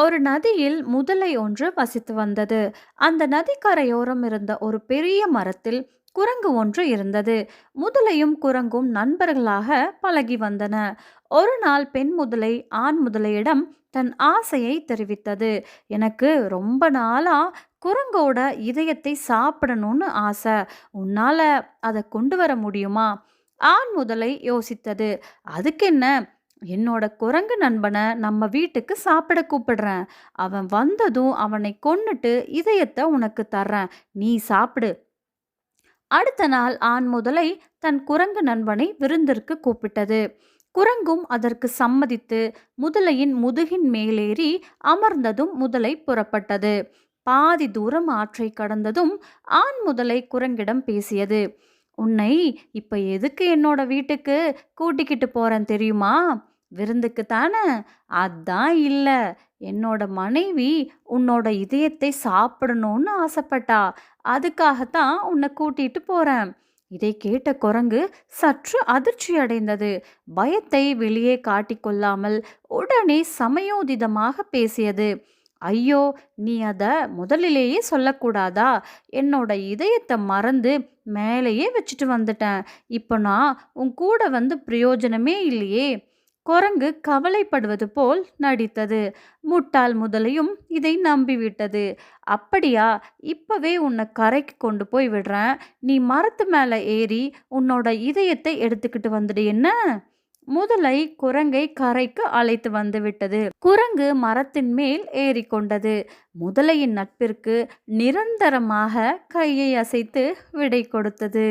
ஒரு நதியில் முதலை ஒன்று வசித்து வந்தது. அந்த நதிக்கரையோரம் இருந்த ஒரு பெரிய மரத்தில் குரங்கு ஒன்று இருந்தது. முதலையும் குரங்கும் நண்பர்களாக பழகி வந்தன. ஒரு நாள் பெண் முதலை ஆண் முதலையிடம் தன் ஆசையை தெரிவித்தது. எனக்கு ரொம்ப நாளா குரங்கோட இதயத்தை சாப்பிடணும்னு ஆசை. உன்னால அதை கொண்டு வர முடியுமா? ஆண் முதலை யோசித்தது. அதுக்கு என்ன என்னோட குரங்கு நண்பனை நம்ம வீட்டுக்கு சாப்பிட கூப்பிடுறேன். அவன் வந்ததும் அவனை கொன்னுட்டு இதயத்தை உனக்கு தர்றேன். நீ சாப்பிடு. அடுத்த நாள் ஆண் முதலை தன் குரங்கு நண்பனை விருந்திற்கு கூப்பிட்டது. குரங்கும் அதற்கு சம்மதித்து முதலையின் முதுகின் மேலேறி அமர்ந்ததும் முதலை புறப்பட்டது. பாதி தூரம் ஆற்றை கடந்ததும் ஆண் முதலை குரங்கிடம் பேசியது. உன்னை இப்ப எதுக்கு என்னோட வீட்டுக்கு கூட்டிக்கிட்டு போறேன் தெரியுமா? விருந்துக்கு தானே? அதான் இல்லை. என்னோட மனைவி உன்னோட இதயத்தை சாப்பிடணும்னு ஆசைப்பட்டா. அதுக்காகத்தான் உன்னை கூட்டிட்டு போகிறேன் இதை கேட்ட குரங்கு சற்று அதிர்ச்சி அடைந்தது. பயத்தை வெளியே காட்டிக்கொள்ளாமல் உடனே சமயோதிதமாக பேசியது. ஐயோ நீ அதை முதலிலேயே சொல்லக்கூடாதா? என்னோட இதயத்தை மறந்து மேலேயே வச்சுட்டு வந்துட்டேன். இப்போ நான் உன் கூட வந்து பிரயோஜனமே இல்லையே. குரங்கு கவலைப்படுவது போல் நடித்தது. முட்டாள் முதலையும் இதை நம்பிவிட்டது. அப்படியா? இப்பவே உன்னை கரைக்கு கொண்டு போய் விடுறேன். நீ மரத்து மேலே ஏறி உன்னோட இதயத்தை எடுத்துக்கிட்டு வந்துடு என்ன? முதலை குரங்கை கரைக்கு அழைத்து வந்து விட்டது. குரங்கு மரத்தின் மேல் ஏறிக்கொண்டது. முதலையின் நட்பிற்கு நிரந்தரமாக கையை அசைத்து விடை கொடுத்தது.